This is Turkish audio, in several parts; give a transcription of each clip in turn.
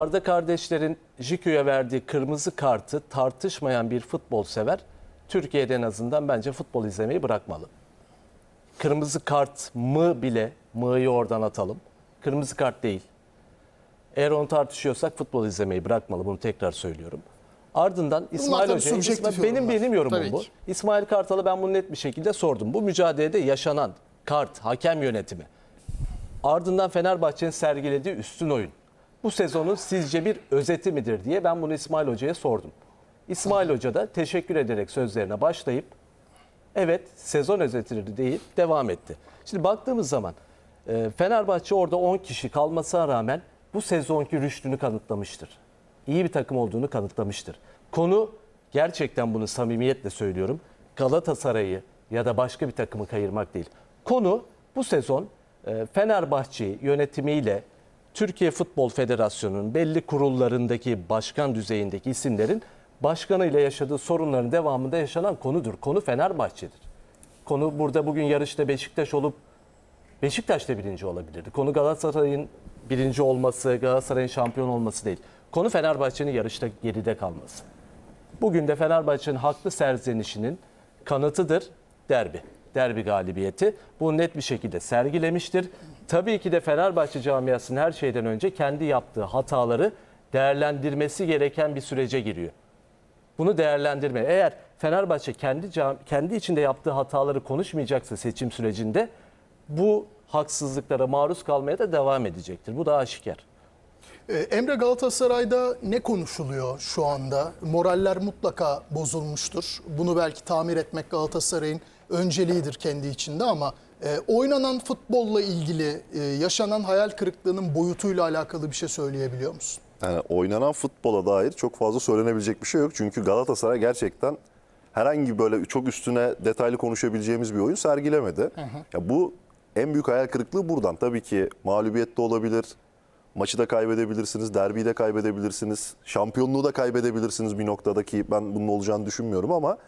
Arda kardeşlerin Jiku'ya verdiği kırmızı kartı tartışmayan bir futbol sever Türkiye'de en azından bence futbol izlemeyi bırakmalı. Kırmızı kart mı bile mı'yı oradan atalım. Kırmızı kart değil. Eğer onu tartışıyorsak futbol izlemeyi bırakmalı bunu tekrar söylüyorum. Ardından İsmail subjektif İsmail- benim benim yorumum Tabii bu. ki. İsmail Kartal'a ben bunu net bir şekilde sordum. Bu mücadelede yaşanan kart, hakem yönetimi, Ardından Fenerbahçe'nin sergilediği üstün oyun. Bu sezonun sizce bir özeti midir diye ben bunu İsmail Hoca'ya sordum. İsmail Hoca da teşekkür ederek sözlerine başlayıp evet sezon özetidir deyip devam etti. Şimdi baktığımız zaman e, Fenerbahçe orada 10 kişi kalmasına rağmen bu sezonki rüştünü kanıtlamıştır. İyi bir takım olduğunu kanıtlamıştır. Konu gerçekten bunu samimiyetle söylüyorum. Galatasaray'ı ya da başka bir takımı kayırmak değil. Konu bu sezon e, Fenerbahçe yönetimiyle Türkiye Futbol Federasyonu'nun belli kurullarındaki başkan düzeyindeki isimlerin başkanıyla yaşadığı sorunların devamında yaşanan konudur. Konu Fenerbahçe'dir. Konu burada bugün yarışta Beşiktaş olup Beşiktaş da birinci olabilirdi. Konu Galatasaray'ın birinci olması, Galatasaray'ın şampiyon olması değil. Konu Fenerbahçe'nin yarışta geride kalması. Bugün de Fenerbahçe'nin haklı serzenişinin kanıtıdır derbi. Derbi galibiyeti. Bu net bir şekilde sergilemiştir. Tabii ki de Fenerbahçe camiasının her şeyden önce kendi yaptığı hataları değerlendirmesi gereken bir sürece giriyor. Bunu değerlendirme. Eğer Fenerbahçe kendi kendi içinde yaptığı hataları konuşmayacaksa seçim sürecinde bu haksızlıklara maruz kalmaya da devam edecektir. Bu da aşikar. Ee, Emre Galatasaray'da ne konuşuluyor şu anda? Moraller mutlaka bozulmuştur. Bunu belki tamir etmek Galatasaray'ın önceliğidir kendi içinde ama e, oynanan futbolla ilgili e, yaşanan hayal kırıklığının boyutuyla alakalı bir şey söyleyebiliyor musun? Yani oynanan futbola dair çok fazla söylenebilecek bir şey yok. Çünkü Galatasaray gerçekten herhangi böyle çok üstüne detaylı konuşabileceğimiz bir oyun sergilemedi. Ya bu en büyük hayal kırıklığı buradan. Tabii ki mağlubiyet de olabilir. Maçı da kaybedebilirsiniz, derbiyi de kaybedebilirsiniz, şampiyonluğu da kaybedebilirsiniz bir noktada ki ben bunun olacağını düşünmüyorum ama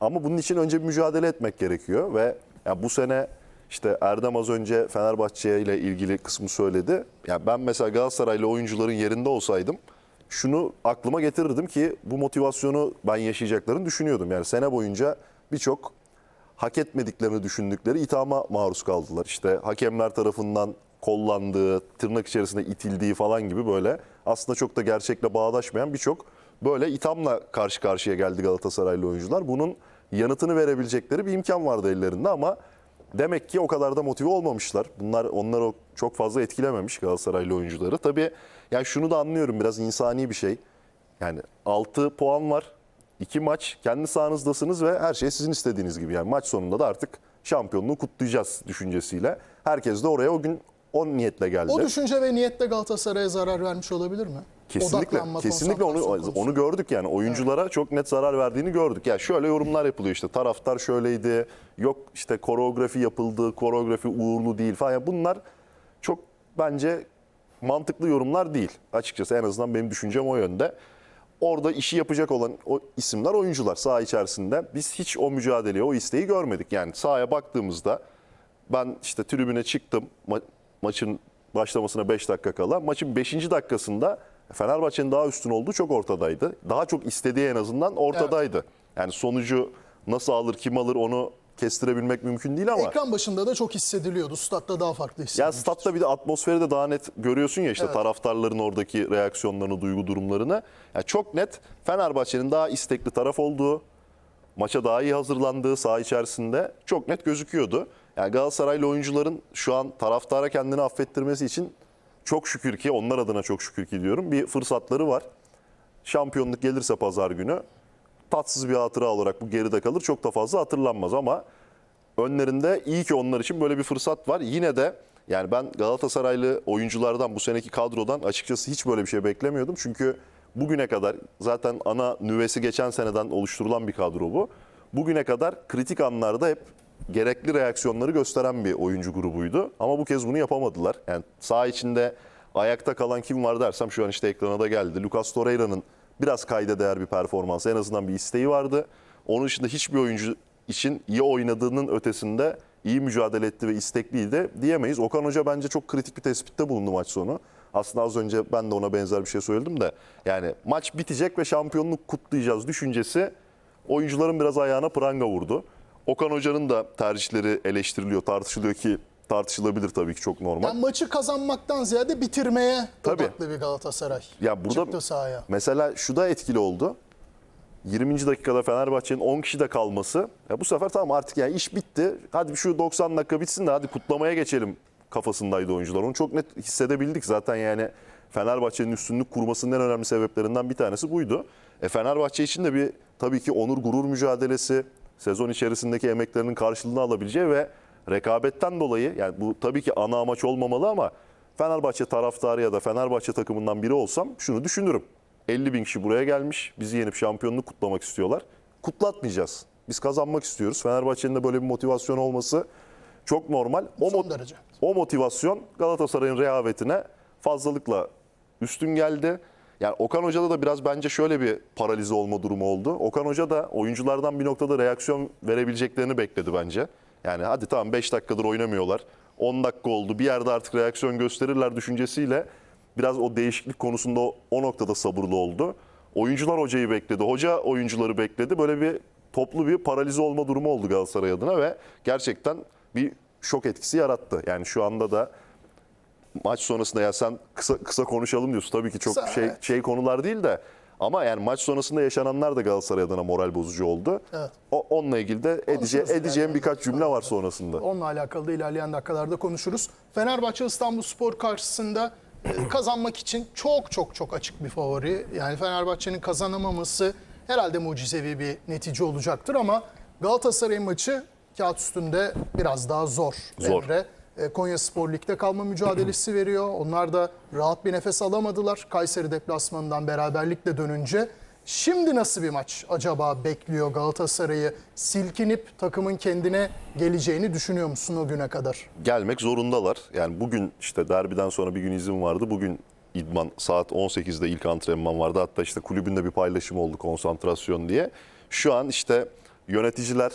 ama bunun için önce bir mücadele etmek gerekiyor ve ya bu sene işte Erdem az önce Fenerbahçe ile ilgili kısmı söyledi. Ya ben mesela Galatasaraylı oyuncuların yerinde olsaydım şunu aklıma getirirdim ki bu motivasyonu ben yaşayacaklarını düşünüyordum. Yani sene boyunca birçok hak etmediklerini düşündükleri ithama maruz kaldılar. İşte hakemler tarafından kollandığı, tırnak içerisinde itildiği falan gibi böyle aslında çok da gerçekle bağdaşmayan birçok böyle ithamla karşı karşıya geldi Galatasaraylı oyuncular. Bunun yanıtını verebilecekleri bir imkan vardı ellerinde ama demek ki o kadar da motive olmamışlar. Bunlar onları çok fazla etkilememiş Galatasaraylı oyuncuları. Tabii yani şunu da anlıyorum biraz insani bir şey. Yani 6 puan var. 2 maç kendi sahanızdasınız ve her şey sizin istediğiniz gibi. Yani maç sonunda da artık şampiyonluğu kutlayacağız düşüncesiyle. Herkes de oraya o gün o niyetle geldi. O düşünce ve niyetle Galatasaray'a zarar vermiş olabilir mi? Kesinlikle, Odaklanma, kesinlikle onu konusunda. onu gördük yani oyunculara çok net zarar verdiğini gördük. Ya şöyle yorumlar yapılıyor işte taraftar şöyleydi, yok işte koreografi yapıldı, koreografi uğurlu değil falan. Ya bunlar çok bence mantıklı yorumlar değil. Açıkçası en azından benim düşüncem o yönde. Orada işi yapacak olan o isimler oyuncular saha içerisinde. Biz hiç o mücadeleyi, o isteği görmedik. Yani sahaya baktığımızda ben işte tribüne çıktım ma- maçın başlamasına 5 dakika kala. Maçın 5. dakikasında Fenerbahçe'nin daha üstün olduğu çok ortadaydı. Daha çok istediği en azından ortadaydı. Yani sonucu nasıl alır, kim alır onu kestirebilmek mümkün değil ama Ekran başında da çok hissediliyordu. Statta daha farklı ya hissediliyordu. statta bir de atmosferi de daha net görüyorsun ya işte Evet. taraftarların oradaki reaksiyonlarını, duygu durumlarını. Ya çok net Fenerbahçe'nin daha istekli taraf olduğu, maça daha iyi hazırlandığı saha içerisinde çok net gözüküyordu. Yani Galatasaraylı oyuncuların şu an taraftara kendini affettirmesi için çok şükür ki onlar adına çok şükür ki diyorum bir fırsatları var. Şampiyonluk gelirse pazar günü tatsız bir hatıra olarak bu geride kalır. Çok da fazla hatırlanmaz ama önlerinde iyi ki onlar için böyle bir fırsat var. Yine de yani ben Galatasaraylı oyunculardan bu seneki kadrodan açıkçası hiç böyle bir şey beklemiyordum. Çünkü bugüne kadar zaten ana nüvesi geçen seneden oluşturulan bir kadro bu. Bugüne kadar kritik anlarda hep gerekli reaksiyonları gösteren bir oyuncu grubuydu. Ama bu kez bunu yapamadılar. Yani saha içinde ayakta kalan kim var dersem şu an işte ekrana da geldi. Lucas Torreira'nın biraz kayda değer bir performansı en azından bir isteği vardı. Onun dışında hiçbir oyuncu için iyi oynadığının ötesinde iyi mücadele etti ve istekliydi diyemeyiz. Okan Hoca bence çok kritik bir tespitte bulundu maç sonu. Aslında az önce ben de ona benzer bir şey söyledim de yani maç bitecek ve şampiyonluk kutlayacağız düşüncesi oyuncuların biraz ayağına pranga vurdu. Okan Hoca'nın da tercihleri eleştiriliyor, tartışılıyor ki tartışılabilir tabii ki çok normal. Yani maçı kazanmaktan ziyade bitirmeye Tabii. odaklı bir Galatasaray. Ya burada Çıktı sahaya. mesela şu da etkili oldu. 20. dakikada Fenerbahçe'nin 10 kişi de kalması. Ya bu sefer tamam artık yani iş bitti. Hadi şu 90 dakika bitsin de hadi kutlamaya geçelim kafasındaydı oyuncular. Onu çok net hissedebildik zaten yani Fenerbahçe'nin üstünlük kurmasının en önemli sebeplerinden bir tanesi buydu. E Fenerbahçe için de bir tabii ki onur gurur mücadelesi, sezon içerisindeki emeklerinin karşılığını alabileceği ve rekabetten dolayı yani bu tabii ki ana amaç olmamalı ama Fenerbahçe taraftarı ya da Fenerbahçe takımından biri olsam şunu düşünürüm. 50 bin kişi buraya gelmiş. Bizi yenip şampiyonluk kutlamak istiyorlar. Kutlatmayacağız. Biz kazanmak istiyoruz. Fenerbahçe'nin de böyle bir motivasyon olması çok normal. O, Son derece. o motivasyon Galatasaray'ın rehavetine fazlalıkla üstün geldi. Yani Okan Hoca'da da biraz bence şöyle bir paralize olma durumu oldu. Okan Hoca da oyunculardan bir noktada reaksiyon verebileceklerini bekledi bence. Yani hadi tamam 5 dakikadır oynamıyorlar. 10 dakika oldu. Bir yerde artık reaksiyon gösterirler düşüncesiyle biraz o değişiklik konusunda o, noktada sabırlı oldu. Oyuncular hocayı bekledi. Hoca oyuncuları bekledi. Böyle bir toplu bir paralize olma durumu oldu Galatasaray adına ve gerçekten bir şok etkisi yarattı. Yani şu anda da maç sonrasında ya sen kısa kısa konuşalım diyorsun. Tabii ki çok Kısa, şey şey konular değil de ama yani maç sonrasında yaşananlar da Galatasaray adına moral bozucu oldu. Evet. O, onunla ilgili de edece, Konuşuruz edeceğim ilerleyen birkaç cümle var sonrasında. Onunla alakalı da ilerleyen dakikalarda konuşuruz. Fenerbahçe İstanbul Spor karşısında e, kazanmak için çok çok çok açık bir favori. Yani Fenerbahçe'nin kazanamaması herhalde mucizevi bir netice olacaktır ama Galatasaray maçı kağıt üstünde biraz daha zor. Zor. Emre. E, Konya Spor Lig'de kalma mücadelesi veriyor. Onlar da rahat bir nefes alamadılar. Kayseri deplasmanından beraberlikle dönünce. Şimdi nasıl bir maç acaba bekliyor Galatasaray'ı? Silkinip takımın kendine geleceğini düşünüyor musun o güne kadar? gelmek zorundalar. Yani bugün işte derbiden sonra bir gün izin vardı. Bugün idman saat 18'de ilk antrenman vardı. Hatta işte kulübünde bir paylaşım oldu konsantrasyon diye. Şu an işte yöneticiler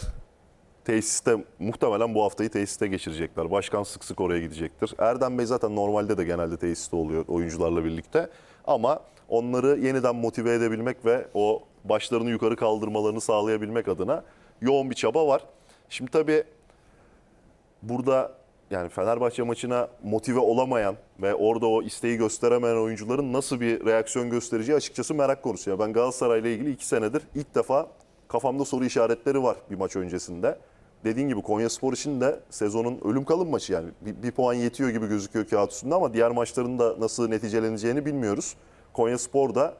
tesiste muhtemelen bu haftayı tesiste geçirecekler. Başkan sık sık oraya gidecektir. Erdem Bey zaten normalde de genelde tesiste oluyor oyuncularla birlikte. Ama onları yeniden motive edebilmek ve o başlarını yukarı kaldırmalarını sağlayabilmek adına yoğun bir çaba var. Şimdi tabii burada yani Fenerbahçe maçına motive olamayan ve orada o isteği gösteremeyen oyuncuların nasıl bir reaksiyon göstereceği açıkçası merak konusu. Ya ben Galatasaray'la ilgili iki senedir ilk defa kafamda soru işaretleri var bir maç öncesinde. Dediğin gibi Konya Spor için de sezonun ölüm kalım maçı yani. Bir, bir puan yetiyor gibi gözüküyor kağıt üstünde ama diğer maçların da nasıl neticeleneceğini bilmiyoruz. Konya Spor da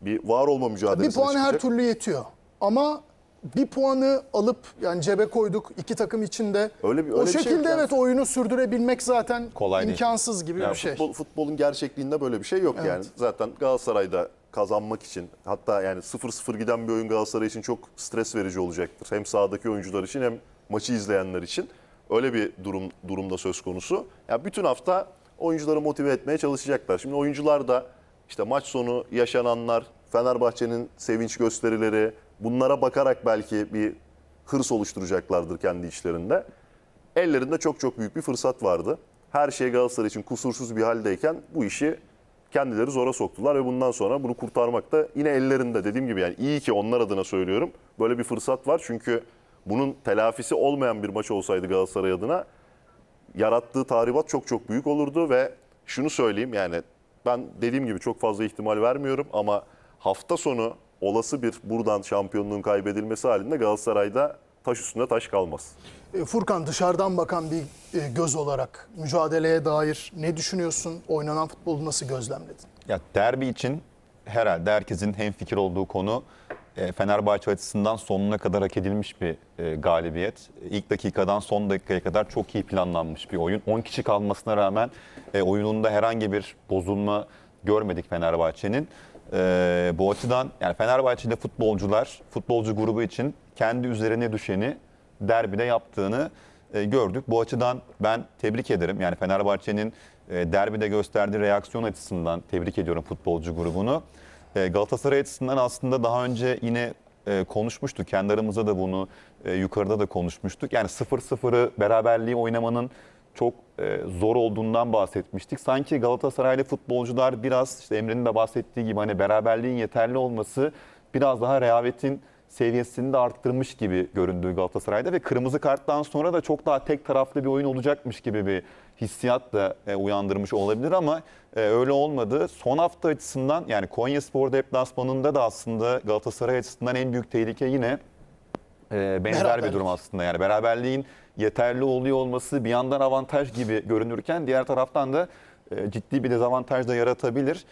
bir var olma Bir mücadelesine puan her türlü yetiyor. Ama bir puanı alıp yani cebe koyduk iki takım içinde. Öyle bir- o öyle bir şey şekilde yani. evet oyunu sürdürebilmek zaten Kolay değil. imkansız gibi Yani bir şey. futbol, futbolun gerçekliğinde böyle bir şey yok yani. Zaten Galatasaray'da kazanmak için hatta yani 0-0 giden bir oyun Galatasaray için çok stres verici olacaktır. Hem sahadaki oyuncular için hem maçı izleyenler için. Öyle bir durum durumda söz konusu. Ya bütün hafta oyuncuları motive etmeye çalışacaklar. Şimdi oyuncular da işte maç sonu yaşananlar, Fenerbahçe'nin sevinç gösterileri bunlara bakarak belki bir hırs oluşturacaklardır kendi içlerinde. Ellerinde çok çok büyük bir fırsat vardı. Her şey Galatasaray için kusursuz bir haldeyken bu işi kendileri zora soktular ve bundan sonra bunu kurtarmak da yine ellerinde dediğim gibi yani iyi ki onlar adına söylüyorum. Böyle bir fırsat var çünkü bunun telafisi olmayan bir maç olsaydı Galatasaray adına yarattığı tahribat çok çok büyük olurdu ve şunu söyleyeyim yani ben dediğim gibi çok fazla ihtimal vermiyorum ama hafta sonu olası bir buradan şampiyonluğun kaybedilmesi halinde Galatasaray'da taş üstünde taş kalmaz. E, Furkan dışarıdan bakan bir e, göz olarak mücadeleye dair ne düşünüyorsun? Oynanan futbolu nasıl gözlemledin? Ya derbi için herhalde herkesin hemfikir olduğu konu Fenerbahçe açısından sonuna kadar hak edilmiş bir e, galibiyet. İlk dakikadan son dakikaya kadar çok iyi planlanmış bir oyun. 10 kişi kalmasına rağmen e, oyununda herhangi bir bozulma görmedik Fenerbahçe'nin. E, bu açıdan yani Fenerbahçe'de futbolcular, futbolcu grubu için kendi üzerine düşeni derbide yaptığını e, gördük. Bu açıdan ben tebrik ederim. Yani Fenerbahçe'nin e, derbide gösterdiği reaksiyon açısından tebrik ediyorum futbolcu grubunu. E, Galatasaray açısından aslında daha önce yine e, konuşmuştuk. Kendi aramızda da bunu e, yukarıda da konuşmuştuk. Yani 0-0'ı beraberliği oynamanın çok e, zor olduğundan bahsetmiştik. Sanki Galatasaraylı futbolcular biraz işte Emre'nin de bahsettiği gibi hani beraberliğin yeterli olması biraz daha rehavetin seviyesini de arttırmış gibi göründü Galatasaray'da ve kırmızı karttan sonra da çok daha tek taraflı bir oyun olacakmış gibi bir hissiyat da e, uyandırmış olabilir ama e, öyle olmadı. Son hafta açısından yani Konyaspor deplasmanında da aslında Galatasaray açısından en büyük tehlike yine e, benzer bir durum aslında. Yani beraberliğin yeterli oluyor olması bir yandan avantaj gibi görünürken diğer taraftan da e, ciddi bir dezavantaj da yaratabilir.